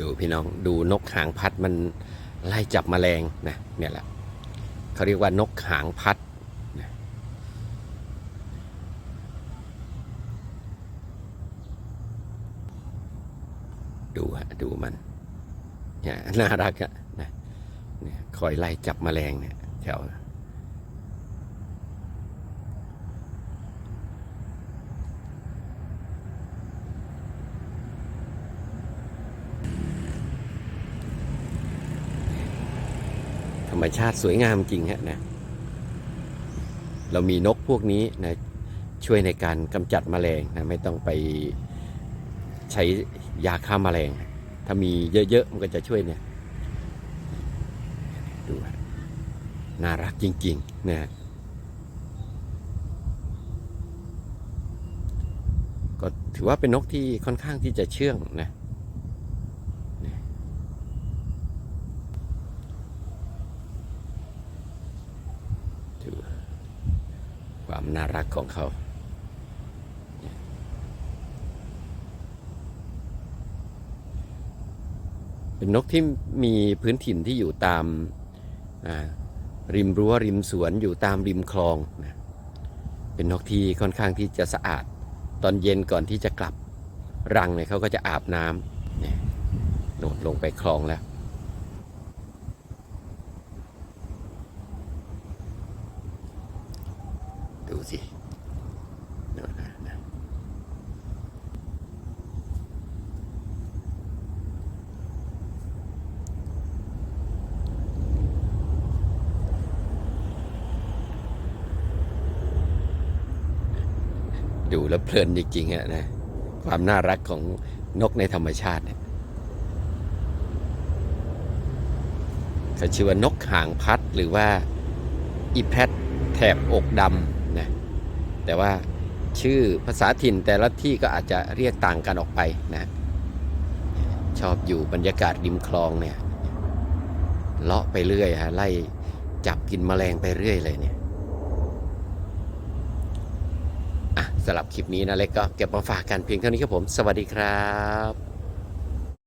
ดูพี่น้องดูนกหางพัดมันไล่จับแมลงนะเนี่ยแหละเขาเรียกว่านกหางพัดนะดูฮะดูมันเนี่ยน่ารักอะนะเนี่ยคอยไล่จับแมลงเนี่ยแถว ธรรมชาติสวยงามจริงฮะนะเรามีนกพวกนี้นะช่วยในการกำจัดแมลงนะไม่ต้องไปใช้ยาฆ่าแมลง ถ้ามีเยอะๆ มันก็จะช่วยเนี่ยดูน่ารักจริงๆนะก็ถือว่าเป็นนกที่ค่อนข้างที่จะเชื่องนะ ดูความ น่ารักของเขา เป็นนกที่มีพื้นถิ่นที่อยู่ตามริมรั้วริมสวนอยู่ตามริมคลองนะเป็นนกที่ค่อนข้างที่จะสะอาด ตอนเย็นก่อนที่จะกลับรังเนี่ยเขาก็จะอาบน้ำเนี่ยโนดลงไปคลองแล้ว ดูสิดูนะนะดูแล้วเพลินจริงๆอะนะ ความน่ารักของนกในธรรมชาติเนี่ยเขาชื่อว่านกหางพัดหรือว่าอีแพทแถบอกดำ นะแต่ว่าชื่อภาษาถิ่นแต่ละที่ก็อาจจะเรียกต่างกันออกไปนะชอบอยู่บรรยากาศริมคลองเนี่ยเลาะไปเรื่อยฮะไล่จับกินแมลงไปเรื่อยเลยเนี่ยอะสำหรับคลิปนี้นะเล็กก็เก็บมาฝากกันเพียงเท่านี้ครับผม สวัสดีครับ